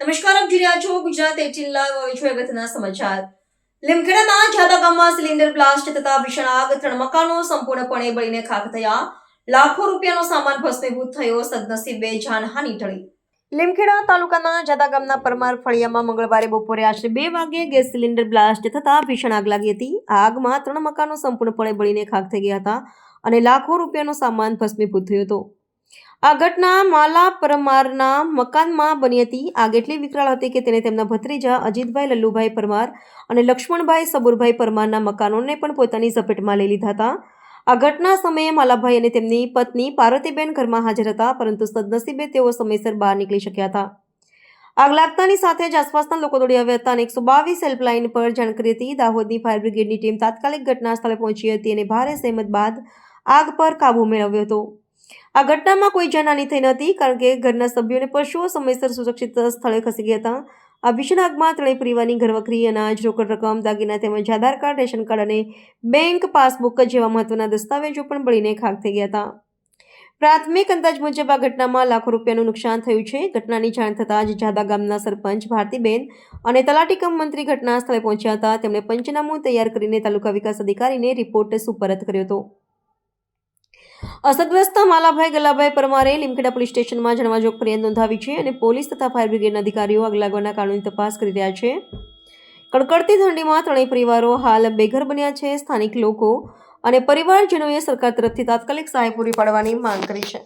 જોઈ રહ્યા છો ગુજરાત એટીન લાઈવ જોઈએ અગત્યના સમાચાર. લીમખેડાના જાદા ગામમાં સિલિન્ડર બ્લાસ્ટ થતા ભીષણ આગ, ત્રણ મકાનો સંપૂર્ણપણે બળીને ખાખ થયા. લાખો રૂપિયાનો સામાન ભસ્મીભૂત થયો, સદનસીબે જાનહાનિ ટળી. લીમખેડા તાલુકાના જાદા ગામના પરમાર ફળિયામાં મંગળવારે બપોરે આશરે બે વાગ્યે ગેસ સિલિન્ડર બ્લાસ્ટ થતા ભીષણ આગ લાગી હતી. આગમાં ત્રણ મકાનો સંપૂર્ણપણે બળીને ખાખ થઈ ગયા હતા અને લાખો રૂપિયાનો સામાન ભસ્મીભૂત થયો હતો. આ ઘટના માલા પરમારના મકાનમાં બની હતી. આગ એટલી વિકરાળ હતી કે તેને તેમના ભત્રીજા અજીતભાઈ લલ્લુભાઈ પરમાર અને લક્ષ્મણભાઈ સબુરભાઈ પરમારના મકાનોને પણ પોતાની ઝપેટમાં લઈ લીધા હતા. આ ઘટના સમયે માલાભાઈ અને તેમની પત્ની પાર્વતીબેન ઘરમાં હાજર હતા, પરંતુ સદનસીબે તેઓ સમયસર બહાર નીકળી શક્યા હતા. આગ લાગતાની સાથે જ આસપાસના લોકો દોડી આવ્યા હતા અને એકસો બાવીસ હેલ્પલાઇન પર જાણ કરી હતી. દાહોદની ફાયર બ્રિગેડની ટીમ તાત્કાલિક ઘટના સ્થળે પહોંચી હતી અને ભારે સહેમત બાદ આગ પર કાબૂ મેળવ્યો હતો. આ ઘટનામાં કોઈ જાનહાની થઈ નથી, કારણ કે ઘરના સભ્યોને પશુઓ સમયસર સુરક્ષિત સ્થળે ખસી ગયા હતા. આ ભીષણ આગમાં ત્રણેય પરિવારની ઘરવખરી અનાજ રોકડ રકમ, દાગીના તેમજ આધાર કાર્ડ, રેશન કાર્ડ અને બેંક પાસબુક જેવા મહત્વના દસ્તાવેજો પણ બળીને ખાક થઈ ગયા હતા. પ્રાથમિક અંદાજ મુજબ આ ઘટનામાં લાખો રૂપિયાનું નુકસાન થયું છે. ઘટનાની જાણ થતાં જ જાદા ગામના સરપંચ ભારતીબેન અને તલાટીકમ મંત્રી ઘટના સ્થળે પહોંચ્યા હતા. તેમણે પંચનામું તૈયાર કરીને તાલુકા વિકાસ અધિકારીને રિપોર્ટ સુપરત કર્યો હતો. અસરગ્રસ્ત માલાભાઈ ગલાભાઈ પરમારે લીમખેડા પોલીસ સ્ટેશનમાં જણાવાજોગ ફરિયાદ નોંધાવી છે અને પોલીસ તથા ફાયર બ્રિગેડના અધિકારીઓ આગ લાગવાના કારણોની તપાસ કરી રહ્યા છે. કડકડતી ઠંડીમાં ત્રણેય પરિવારો હાલ બેઘર બન્યા છે. સ્થાનિક લોકો અને પરિવારજનોએ સરકાર તરફથી તાત્કાલિક સહાય પૂરી પાડવાની માંગ કરી છે.